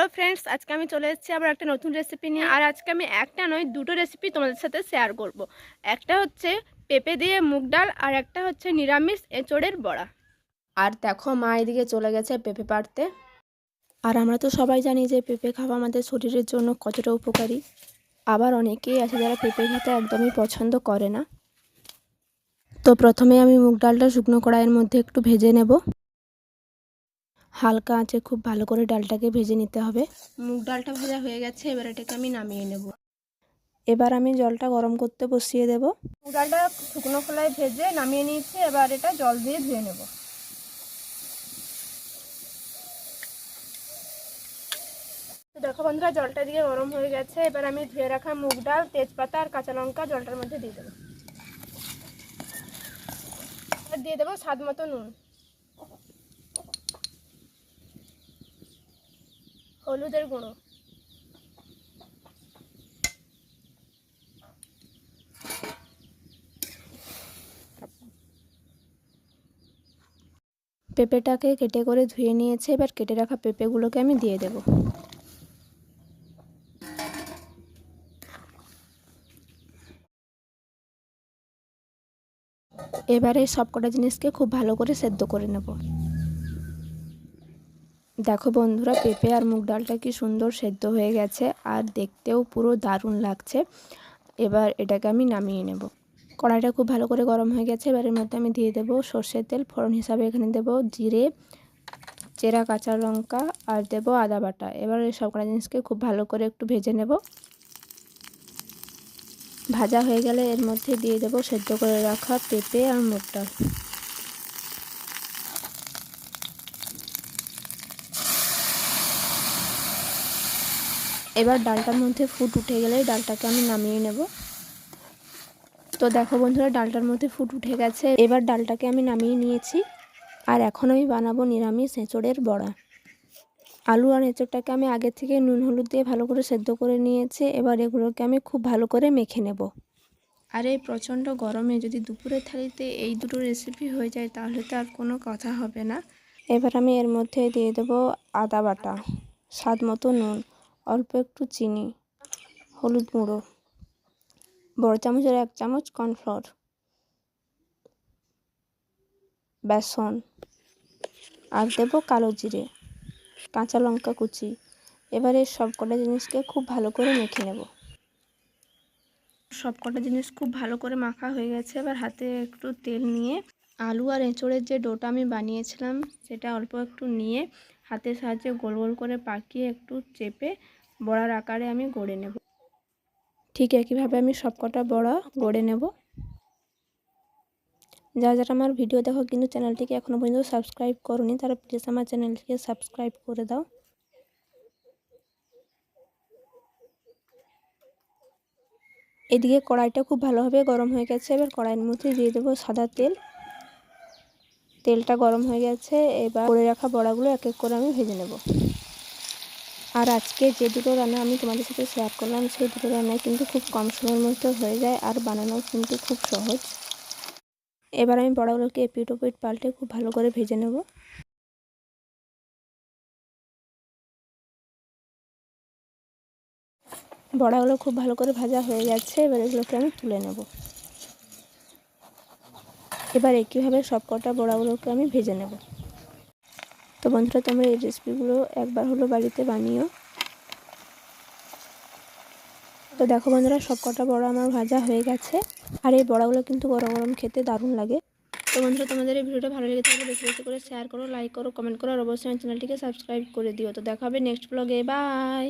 Hello friends, আজকে আমি চলে এসেছি আবার একটা নতুন রেসিপি নিয়ে। আর আজকে আমি একটা নয়, দুটো রেসিপি তোমাদের সাথে শেয়ার করব। একটা হচ্ছে পেঁপে দিয়ে মুগ ডাল আর একটা হচ্ছে নিরামিষ এঁচড়ের বড়া। আর দেখো মা এদিকে চলে গেছে পেঁপে পাড়তে। আর আমরা তো সবাই জানি যে পেঁপে খাওয়া আমাদের শরীরের জন্য কতটা উপকারী। আবার অনেকেই আছে যারা পেঁপে খেতে একদমই পছন্দ করে না। তো প্রথমে আমি মুগ ডালটা শুকনো কড়াইয়ের মধ্যে একটু ভেজে নেব। হালকা আঁচে খুব ভালো করে ডালটাকে ভেজে নিতে হবে। মুগ ডালটা ভাজা হয়ে গেছে এবার এটাকে আমি নামিয়ে নেব। এবার আমি জলটা গরম করতে বসিয়ে দেব। মুগ ডালটা শুকনো খোলায় ভেজে নামিয়ে নিয়েছি এবার এটা জল দিয়ে ধুয়ে নেব। তো দেখো বন্ধুরা জলটা দিয়ে গরম হয়ে গেছে এবার আমি ধুয়ে রাখা মুগ ডাল তেজপাতা আর কাঁচা লঙ্কা জলটার মধ্যে দিয়ে দেবো। দিয়ে দেবো স্বাদ মতো নুন। হলুদের গুঁড়ো। পেঁপেটাকে কেটে করে ধুয়ে নিয়েছে, এবার কেটে রাখা পেঁপেগুলোকে আমি দিয়ে দেব। এবারে সবকটা জিনিসকে খুব ভালো করে সেদ্ধ করে নেব। দেখো বন্ধুরা, পেঁপে আর মুগ ডালটা কি সুন্দর সেদ্ধ হয়ে গেছে আর দেখতেও পুরো দারুণ লাগছে। এবার এটাকে আমি নামিয়ে নেব। কড়াইটা খুব ভালো করে গরম হয়ে গেছে, এবার এর মধ্যে আমি দিয়ে দেবো সর্ষের তেল। ফোড়ন হিসাবে এখানে দেব জিরে, চেরা কাঁচা লঙ্কা আর দেব আদা বাটা। এবার এই সব কটা জিনিসকে খুব ভালো করে একটু ভেজে নেব। ভাজা হয়ে গেলে এর মধ্যে দিয়ে দেব সেদ্ধ করে রাখা পেঁপে আর মুগ ডাল। এবার ডালটার মধ্যে ফুট উঠে গেলে ডালটাকে আমি নামিয়ে নেব। তো দেখো বন্ধুরা ডালটার মধ্যে ফুট উঠে গেছে। এবার ডালটাকে আমি নামিয়ে নিয়েছি। আর এখন আমি বানাবো নিরামিষ এঁচড়ের বড়া। আলু আর এঁচড়টাকে আমি আগে থেকে নুন হলুদ দিয়ে ভালো করে সেদ্ধ করে নিয়েছি। এবার এগুলোকে আমি খুব ভালো করে মেখে নেব। আর এই প্রচণ্ড গরমে যদি দুপুরের থালিতে এই দুটো রেসিপি হয়ে যায় তাহলে তো আর কোনো কথা হবে না। এবার আমি এর মধ্যে দিয়ে দেবো আদা বাটা স্বাদ মতো নুন। অল্প একটু চিনি, হলুদ গুঁড়ো, বড় চামচের এক চামচ কর্নফ্লোর বেসন, আর দেবো কালো জিরে, কাঁচা লঙ্কা কুচি। এবার এই সব কটা জিনিসকে খুব ভালো করে মেখে নেব। সব কটা জিনিস খুব ভালো করে মাখা হয়ে গেছে। এবার হাতে একটু তেল নিয়ে আলু আর এঁচড়ের যে ডোটা আমি বানিয়েছিলাম, সেটা অল্প একটু নিয়ে হাতের সাহায্যে গোল গোল করে পাকিয়ে একটু চেপে বড়ার আকারে আমি গড়ে নেব। ঠিক একইভাবে আমি সবকটা বড়া গড়ে নেব। যারা যারা আমার ভিডিও দেখো কিন্তু চ্যানেলটিকে এখনও পর্যন্ত সাবস্ক্রাইব করনি, তারা প্লিজ আমার চ্যানেলটিকে সাবস্ক্রাইব করে দাও। এদিকে কড়াইটা খুব ভালোভাবে গরম হয়ে গেছে, এবার কড়াইয়ের মধ্যে দিয়ে দেবো সাদা তেল। তেলটা গরম হয়ে গেছে, এবার করে রাখা বড়াগুলো এক এক করে আমি ভেজে নেব। আর আজকে যে দুটো রান্না আমি তোমাদের সাথে শেয়ার করলাম, সেই দুটো রান্না কিন্তু খুব কম সময়ের মধ্যে হয়ে যায় আর বানানো কিন্তু খুব সহজ। এবার আমি বড়াগুলোকে এপিট ওপিট পাল্টে খুব ভালো করে ভেজে নেব। বড়াগুলো খুব ভালো করে ভাজা হয়ে যাচ্ছে এবার এগুলোকে আমি তুলে নেব। এবার একইভাবে সব কটা বড়াগুলোকে আমি ভেজে নেব। তো বন্ধুরা, তোমরা এই রেসিপিগুলো একবার হলো বাড়িতে বানিও। তো দেখো বন্ধুরা সব কটা বড়া আমার ভাজা হয়ে গেছে। আর এই বড়াগুলো কিন্তু গরম গরম খেতে দারুণ লাগে। তো বন্ধুরা, তোমাদের এই ভিডিওটা ভালো লেগে থাকলে বেশি বেশি করে শেয়ার করো লাইক করো কমেন্ট করো, আর অবশ্যই আমার চ্যানেলটিকে সাবস্ক্রাইব করে দিও। তো দেখা হবে নেক্সট ব্লগে বাই